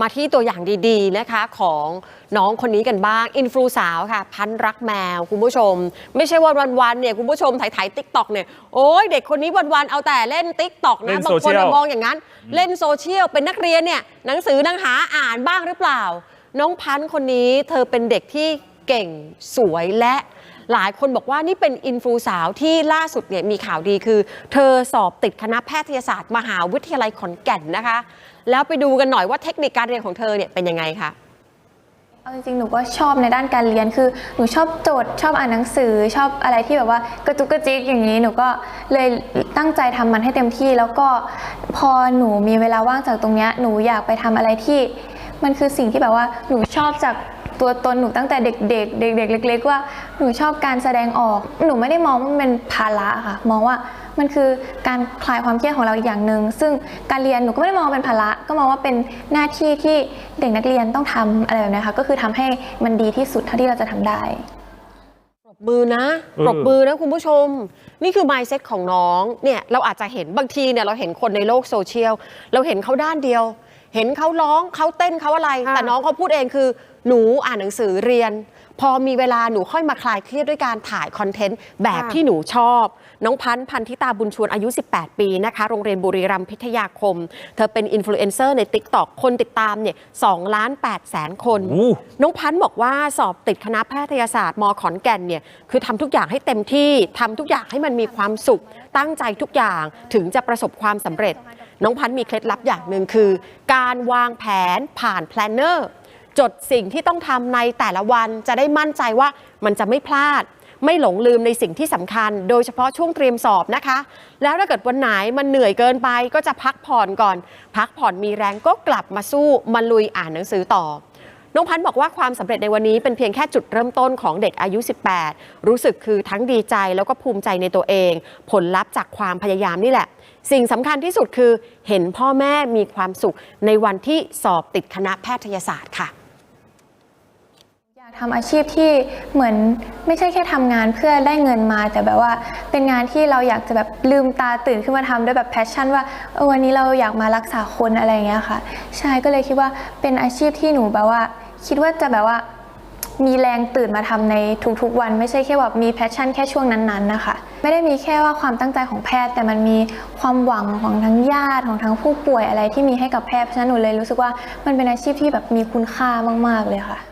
มาที่ตัวอย่างดีๆนะคะ ของน้องคนนี้กันบ้าง อินฟลูสาวค่ะ พันรักแมว คุณผู้ชม ไม่ใช่ว่าวันๆเนี่ยคุณผู้ชมถ่ายๆติ๊กต็อกเนี่ยโอ้ยเด็กคนนี้วันๆเอาแต่เล่นติ๊กต็อกเล่นะนบางโซคเชีนยลน่ะมองอย่างนั้น เล่นโซเชียลเป็นนักเรียนเนี่ยหนังสือหนังหาอ่านบ้างหรือเปล่า น้องพันธุ์คนนี้เธอเป็นเด็กที่เก่งสวยและ หลายคนบอกว่านี่เป็นอินฟลูสาวที่ล่าสุดเนี่ยมีข่าวดีคือ เธอสอบติดคณะแพทยศาสตร์ มหาวิทยาลัยขอนแก่นนะคะ แล้วไปดูกันหน่อยว่าเทคนิคการเรียนของเธอเนี่ยเป็นยังไงคะเอาจริงๆ หนูก็ชอบในด้านการเรียน คือหนูชอบโจทย์ ชอบอ่านหนังสือ ชอบอะไรที่แบบว่ากระจุกกระจิกอย่างนี้ หนูก็เลยตั้งใจทำมันให้เต็มที่ แล้วก็พอหนูมีเวลาว่างจากตรงเนี้ยหนูอยากไปทำอะไรที่ มันคือสิ่งที่แบบว่าหนูชอบจาก ตัวตนหนูตั้งแต่เด็กๆเด็กๆเล็ก ๆ ว่าหนูชอบการแสดงออก หนูไม่ได้มองว่ามันเป็นภาระค่ะ มองว่ามันคือการคลายความเครียดของเราอีกอย่างหนึ่งซึ่งการเรียนหนูก็ไม่ได้มองว่าเป็นภาระก็มองว่าเป็นหน้าที่ที่เด็กนักเรียนต้องทำอะไรแบบนี้ค่ะก็คือทำให้มันดีที่สุดเท่าที่เราจะทำได้ปรบมือนะเออปรบมือนะคุณผู้ชม นี่คือ mindset ของน้องเนี่ยเราอาจจะเห็นบางทีเนี่ยเราเห็นคนในโลกโซเชียล เราเห็นเขาด้านเดียว เห็นเขาร้องเขาเต้นเขาอะไรค่ะแต่น้องเขาพูดเองคือ หนูอ่านหนังสือเรียน พอมีเวลาหนูค่อยมาคลายเครียดด้วยการถ่ายคอนเทนต์แบบที่หนูชอบ น้องพันธ์พันธิตาบุญชวนอายุ 18 ปีนะคะ โรงเรียนบุรีรัมย์พิทยาคม เธอเป็นอินฟลูเอนเซอร์ใน TikTok คนติดตามเนี่ย2ล้าน8แสนคนอู้น้องพันธ์บอกว่าสอบติดคณะแพทยศาสตร์มขอนแก่นเนี่ยคือทำทุกอย่างให้เต็มที่ทำทุกอย่างให้มันมีความสุข ตั้งใจทุกอย่างถึงจะประสบความสำเร็จ น้องพันธ์มีเคล็ดลับอย่างหนึ่งคือ การวางแผนผ่านแพลนเนอร์ จดสิ่งที่ต้องทำในแต่ละวันจะได้มั่นใจว่ามันจะไม่พลาด ไม่หลงลืมในสิ่งที่สำคัญ โดยเฉพาะช่วงเตรียมสอบนะคะ แล้วถ้าเกิดวันไหนมันเหนื่อยเกินไปก็จะพักผ่อนก่อน พักผ่อนมีแรงก็กลับมาสู้มาลุยอ่านหนังสือต่อน้องพันธ์บอกว่าความสำเร็จในวันนี้เป็นเพียงแค่จุดเริ่มต้นของเด็กอายุ 18 รู้สึกคือทั้งดีใจแล้วก็ภูมิใจในตัวเอง ผลลัพธ์จากความพยายามนี่แหละ สิ่งสำคัญที่สุดคือเห็นพ่อแม่มีความสุขในวันที่สอบติดคณะแพทยศาสตร์ค่ะ อยากทำอาชีพที่เหมือนไม่ใช่แค่ทำงานเพื่อได้เงินมา แต่แบบว่าเป็นงานที่เราอยากจะแบบลืมตาตื่นขึ้นมาทำด้วยแบบแพชชั่นว่าวันนี้เราอยากมารักษาคนอะไรอย่างเงี้ยค่ะใช่ก็เลยคิดว่าเป็นอาชีพที่หนูแบบว่า คิดว่าจะแบบว่ามีแรงตื่นมาทำในทุกๆวัน ไม่ใช่แค่แบบมีแพชชั่นแค่ช่วงนั้นๆนะคะ ไม่ได้มีแค่ว่าความตั้งใจของแพทย์ แต่มันมีความหวังของทั้งญาติของทั้งผู้ป่วยอะไรที่มีให้กับแพทย์เพราะฉะนั้นหนูเลยรู้สึกว่ามันเป็นอาชีพที่แบบมีคุณค่ามากๆเลยค่ะ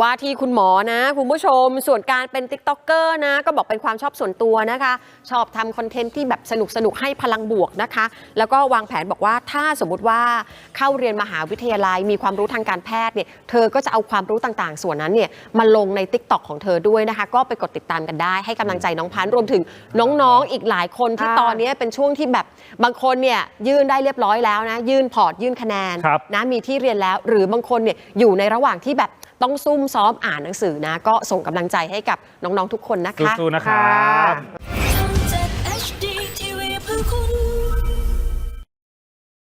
ว่าที่คุณหมอนะคุณผู้ชม ส่วนการเป็น t ิ k t o k เกอร์นะ ก็บอกเป็นความชอบส่วนตัวนะคะ ชอบทำคอนเทนต์ที่แบบสนุกสนุกๆให้พลังบวกนะคะ แล้วก็วางแผนบอกว่าถ้าสมมุติว่าเข้าเรียนมหาวิทยาลัยมีความรู้ทางการแพทย์เนี่ยเธอก็จะเอาความรู้ต่างๆ ส่วนนั้นเนี่ยมาลงใน t ิ k t o k ของเธอด้วยนะคะ ก็ไปกดติดตามกันได้ให้กำลังใจน้องพันธุ์รวมถึงน้องๆอีกหลายคนที่ค่ะตอนนี้เป็นช่วงที่แบบบางคนเนี่ยยื่นได้เรียบร้อยแล้วนะยื่นพอร์ตยื่นคะแนนครับนะมีที่เรียนแล้ว หรือบางคนเนี่ยอยู่ในระหว่างที่แบบต้องซุ่มซ้อมอ่านหนังสือนะ ก็ส่งกำลังใจให้กับน้องๆทุกคนนะคะสู้ๆนะครับ